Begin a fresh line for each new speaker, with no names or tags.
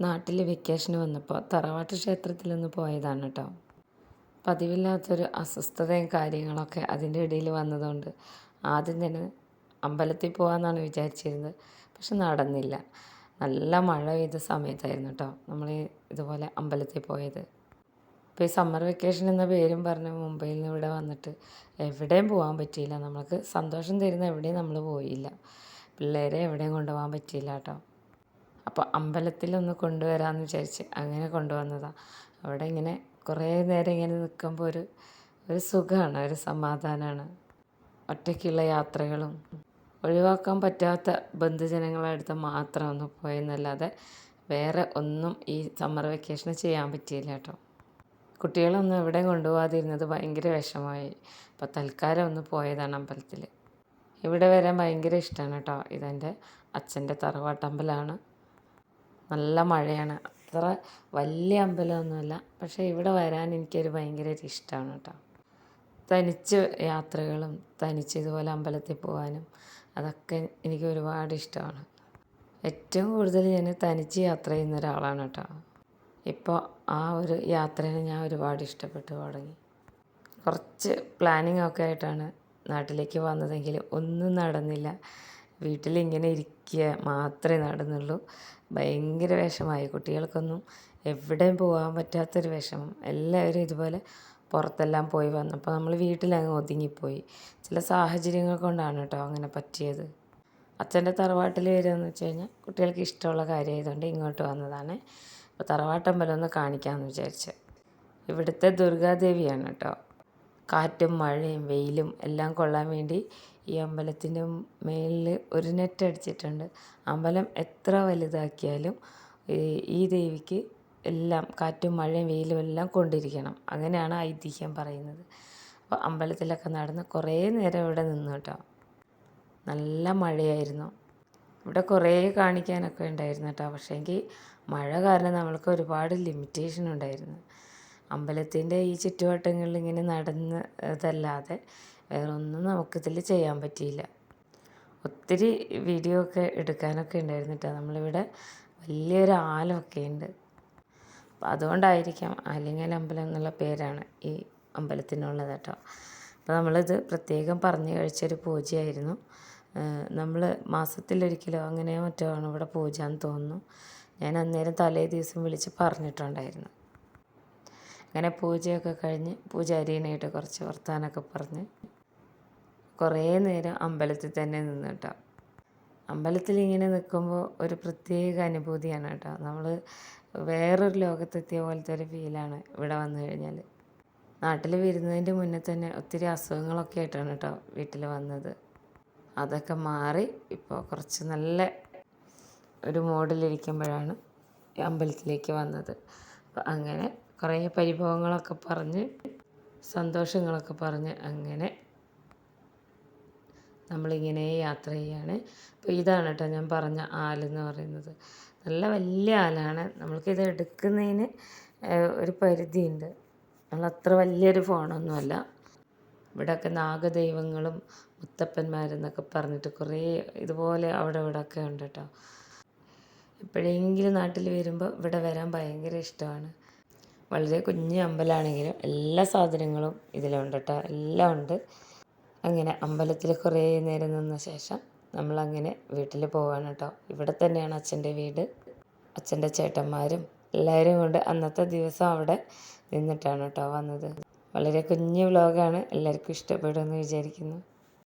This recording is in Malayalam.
നാട്ടിൽ വെക്കേഷന് വന്നപ്പോൾ തറവാട്ട് ക്ഷേത്രത്തിലൊന്ന് പോയതാണ് കേട്ടോ പതിവില്ലാത്തൊരു അസ്വസ്ഥതയും കാര്യങ്ങളൊക്കെ അതിന്റെ ഇടയിൽ വന്നതുകൊണ്ട് ആദ്യം തന്നെ അമ്പലത്തിൽ പോകാമെന്നാണ് വിചാരിച്ചിരുന്നത്. പക്ഷെ നടന്നില്ല. നല്ല മഴ പെയ്ത സമയത്തായിരുന്നു കേട്ടോ നമ്മൾ ഇതുപോലെ അമ്പലത്തിൽ പോയത്. ഇപ്പോൾ ഈ സമ്മർ വെക്കേഷൻ എന്ന പേരും പറഞ്ഞ് മുംബൈയിൽ നിന്ന് ഇവിടെ വന്നിട്ട് എവിടെയും പോകാൻ പറ്റിയില്ല. നമുക്ക് സന്തോഷം തരുന്ന എവിടെയും നമ്മൾ പോയില്ല. പിള്ളേരെ എവിടെയും കൊണ്ടുപോകാൻ പറ്റിയില്ല കേട്ടോ അപ്പോൾ അമ്പലത്തിലൊന്ന് കൊണ്ടുവരാമെന്ന് വിചാരിച്ച് അങ്ങനെ കൊണ്ടുവന്നതാണ് അവിടെ ഇങ്ങനെ കുറേ നേരം ഇങ്ങനെ നിൽക്കുമ്പോൾ ഒരു ഒരു സുഖമാണ് ഒരു സമാധാനമാണ് ഒറ്റയ്ക്കുള്ള യാത്രകളും ഒഴിവാക്കാൻ പറ്റാത്ത ബന്ധുജനങ്ങളടുത്ത് മാത്രം ഒന്ന് പോയെന്നല്ലാതെ വേറെ ഒന്നും ഈ സമ്മർ വെക്കേഷന് ചെയ്യാൻ പറ്റിയില്ല കേട്ടോ. കുട്ടികളൊന്നും എവിടെ കൊണ്ടുപോകാതിരുന്നത് ഭയങ്കര വിഷമമായി. അപ്പോൾ തൽക്കാലം ഒന്ന് പോയതാണ് അമ്പലത്തിൽ ഇവിടെ വരാൻ ഭയങ്കര ഇഷ്ടമാണ് കേട്ടോ. ഇതെന്റെ അച്ഛന്റെ തറവാട്ടമ്പലമാണ് നല്ല മഴയാണ്. അത്ര വലിയ അമ്പലമൊന്നുമല്ല. പക്ഷേ ഇവിടെ വരാൻ എനിക്കൊരു ഭയങ്കര ഒരു ഇഷ്ടമാണ് കേട്ടോ. തനിച്ച് യാത്രകളും തനിച്ച് ഇതുപോലെ അമ്പലത്തിൽ പോകാനും അതൊക്കെ എനിക്ക് ഒരുപാട് ഇഷ്ടമാണ്. ഏറ്റവും കൂടുതൽ ഞാൻ തനിച്ച് യാത്ര ചെയ്യുന്ന ഒരാളാണ് കേട്ടോ. ഇപ്പോൾ ആ ഒരു യാത്രേനെ ഞാൻ ഒരുപാട് ഇഷ്ടപ്പെട്ടു തുടങ്ങി. കുറച്ച് പ്ലാനിങ് ഒക്കെ ആയിട്ടാണ് നാട്ടിലേക്ക് വന്നതെങ്കിൽ ഒന്നും നടന്നില്ല. വീട്ടിലിങ്ങനെ ഇരിക്കുക മാത്രമേ നടന്നുള്ളൂ. ഭയങ്കര വിഷമമായി. കുട്ടികൾക്കൊന്നും എവിടെയും പോകാൻ പറ്റാത്തൊരു വിഷമം. എല്ലാവരും ഇതുപോലെ പുറത്തെല്ലാം പോയി വന്നപ്പോൾ നമ്മൾ വീട്ടിലങ്ങ് ഒതുങ്ങിപ്പോയി. ചില സാഹചര്യങ്ങൾ കൊണ്ടാണ് കേട്ടോ അങ്ങനെ പറ്റിയത്. അച്ഛന്റെ തറവാട്ടിൽ വരികയെന്ന് വെച്ച് കഴിഞ്ഞാൽ കുട്ടികൾക്ക് ഇഷ്ടമുള്ള കാര്യമായതുകൊണ്ട് ഇങ്ങോട്ട് വന്നതാണ്. അപ്പോൾ തറവാട്ടമ്പലം ഒന്ന് കാണിക്കാമെന്ന് വിചാരിച്ച്. ഇവിടുത്തെ ദുർഗാദേവിയാണ് കേട്ടോ. കാറ്റും മഴയും വെയിലും എല്ലാം കൊള്ളാൻ വേണ്ടി ഈ അമ്പലത്തിന്റെ മേളിൽ ഒരു നെറ്റ് അടിച്ചിട്ടുണ്ട്. അമ്പലം എത്ര വലുതാക്കിയാലും ഈ ദേവിക്ക് എല്ലാം കാറ്റും മഴയും വെയിലും എല്ലാം കൊണ്ടിരിക്കണം. അങ്ങനെയാണ് ഐതിഹ്യം പറയുന്നത്. അപ്പോൾ അമ്പലത്തിലൊക്കെ നടന്ന് കുറേ നേരം ഇവിടെ നിന്നു കേട്ടോ. നല്ല മഴയായിരുന്നു. ഇവിടെ കുറേ കാണിക്കാനൊക്കെ ഉണ്ടായിരുന്നു കേട്ടോ. പക്ഷേങ്കിൽ മഴ കാരണം നമ്മൾക്ക് ഒരുപാട് ലിമിറ്റേഷൻ ഉണ്ടായിരുന്നു. അമ്പലത്തിന്റെ ഈ ചുറ്റുവട്ടങ്ങളിൽ ഇങ്ങനെ നടന്നതല്ലാതെ വേറൊന്നും വേറെ നമുക്കിതിൽ ചെയ്യാൻ പറ്റിയില്ല. ഒത്തിരി വീഡിയോ ഒക്കെ എടുക്കാനൊക്കെ ഉണ്ടായിരുന്നു കേട്ടോ നമ്മളിവിടെ വലിയൊരു ആലമൊക്കെ ഉണ്ട്. അപ്പം അതുകൊണ്ടായിരിക്കാം ആലിങ്ങൽ അമ്പലം എന്നുള്ള പേരാണ് ഈ അമ്പലത്തിനുള്ളത് കേട്ടോ അപ്പോൾ നമ്മളിത് പ്രത്യേകം പറഞ്ഞു കഴിച്ചൊരു പൂജയായിരുന്നു. നമ്മൾ മാസത്തിലൊരിക്കലോ അങ്ങനെ മറ്റോ ആണ് ഇവിടെ പൂജ എന്ന് തോന്നുന്നു. ഞാൻ അന്നേരം തലേ ദിവസം വിളിച്ച് പറഞ്ഞിട്ടുണ്ടായിരുന്നു. അങ്ങനെ പൂജയൊക്കെ കഴിഞ്ഞ് പൂജാരീനായിട്ട് കുറച്ച് വർത്താനൊക്കെ പറഞ്ഞ് കുറേ നേരം അമ്പലത്തിൽ തന്നെ നിന്ന് കേട്ടോ. അമ്പലത്തിൽ ഇങ്ങനെ നിൽക്കുമ്പോൾ ഒരു പ്രത്യേക അനുഭൂതിയാണ് കേട്ടോ. നമ്മൾ വേറൊരു ലോകത്തെത്തിയ പോലത്തെ ഒരു ഫീലാണ് ഇവിടെ വന്നു കഴിഞ്ഞാൽ നാട്ടിൽ വരുന്നതിന്റെ മുന്നേ തന്നെ ഒത്തിരി അസുഖങ്ങളൊക്കെ ആയിട്ടാണ് കേട്ടോ വീട്ടിൽ വന്നത്. അതൊക്കെ മാറി ഇപ്പോൾ കുറച്ച് നല്ല ഒരു മോഡിലിരിക്കുമ്പോഴാണ് അമ്പലത്തിലേക്ക് വന്നത്. അപ്പം അങ്ങനെ കുറേ പരിഭവങ്ങളൊക്കെ പറഞ്ഞ് സന്തോഷങ്ങളൊക്കെ പറഞ്ഞ് അങ്ങനെ നമ്മളിങ്ങനെ യാത്ര ചെയ്യാണ്. അപ്പോൾ ഇതാണ് കേട്ടോ ഞാൻ പറഞ്ഞ ആലെന്ന് പറയുന്നത്. നല്ല വലിയ ആലാണ്. നമ്മൾക്കിത് എടുക്കുന്നതിന് ഒരു പരിധിയുണ്ട്. നമ്മളത്ര വലിയൊരു ഫോണൊന്നുമല്ല. ഇവിടെയൊക്കെ നാഗദൈവങ്ങളും മുത്തപ്പന്മാരെന്നൊക്കെ പറഞ്ഞിട്ട് കുറേ ഇതുപോലെ അവിടെ ഇവിടെയൊക്കെ ഉണ്ട് കേട്ടോ. എപ്പോഴെങ്കിലും നാട്ടിൽ വരുമ്പോൾ ഇവിടെ വരാൻ ഭയങ്കര ഇഷ്ടമാണ്. വളരെ കുഞ്ഞ് അമ്പലമാണെങ്കിലും എല്ലാ സാധനങ്ങളും ഇതിലുണ്ട് കേട്ടോ എല്ലാം ഉണ്ട്. അങ്ങനെ അമ്പലത്തിൽ കുറേ നേരം നിന്ന ശേഷം നമ്മളങ്ങനെ വീട്ടിൽ പോവാണ് കേട്ടോ. ഇവിടെ തന്നെയാണ് അച്ഛന്റെ വീട്. അച്ഛന്റെ ചേട്ടന്മാരും എല്ലാവരും കൊണ്ട് അന്നത്തെ ദിവസം അവിടെ നിന്നിട്ടാണ് കേട്ടോ വന്നത്. വളരെ കുഞ്ഞു വ്ലോഗാണ് എല്ലാവർക്കും ഇഷ്ടപ്പെടുമെന്ന് വിചാരിക്കുന്നു.